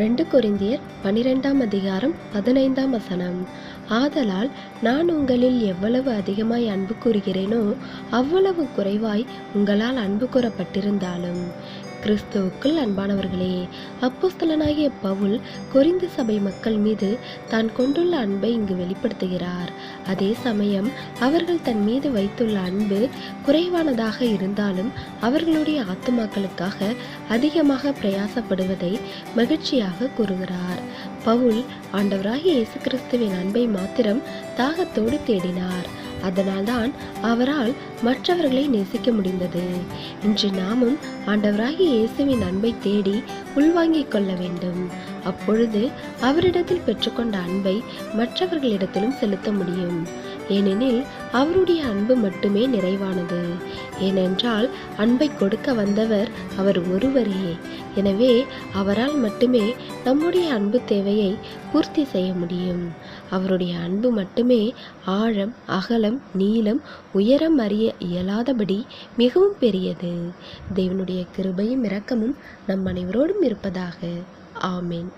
ரெண்டு குறிந்தியர் பனிரெண்டாம் அதிகாரம் பதினைந்தாம் வசனம். ஆதலால் நான் உங்களில் எவ்வளவு அதிகமாய் அன்பு கூறுகிறேனோ அவ்வளவு குறைவாய் உங்களால் அன்பு கூறப்பட்டிருந்தாலும். கிறிஸ்துவுக்குள் அன்பானவர்களே அப்போஸ்தலனாகிய பவுல் கொரிந்து சபை மக்கள் மீது தான் கொண்டுள்ள அன்பை இங்கு வெளிப்படுத்துகிறார். அதே சமயம் அவர்கள் தன் மீது வைத்துள்ள அன்பு குறைவானதாக இருந்தாலும் அவர்களுடைய ஆத்துமாக்களுக்காக அதிகமாக பிரயாசப்படுவதை மகிழ்ச்சியாக கூறுகிறார். பவுல் ஆண்டவராகிய இயேசு கிறிஸ்துவின் அன்பை மாத்திரம் தாகத்தோடு தேடினார். அதனால்தான் அவரால் மற்றவர்களை நேசிக்க முடிந்தது. இன்று நாமும் ஆண்டவராகிய இயேசுவின் அன்பை தேடி உள்வாங்கிக் கொள்ள வேண்டும். அப்பொழுது அவரிடத்தில் பெற்றுக்கொண்ட அன்பை மற்றவர்களிடத்திலும் செலுத்த முடியும். ஏனெனில் அவருடைய அன்பு மட்டுமே நிறைவானது. ஏனென்றால் அன்பை கொடுக்க வந்தவர் அவர் ஒருவரே. எனவே அவரால் மட்டுமே நம்முடைய அன்பு தேவையை பூர்த்தி செய்ய முடியும். அவருடைய அன்பு மட்டுமே ஆழம் அகலம் நீளம் உயரம் அறிய இயலாதபடி மிகவும் பெரியது. தேவனுடைய கிருபையும் இரக்கமும் நம் அனைவரோடும் இருப்பதாக. ஆமேன்.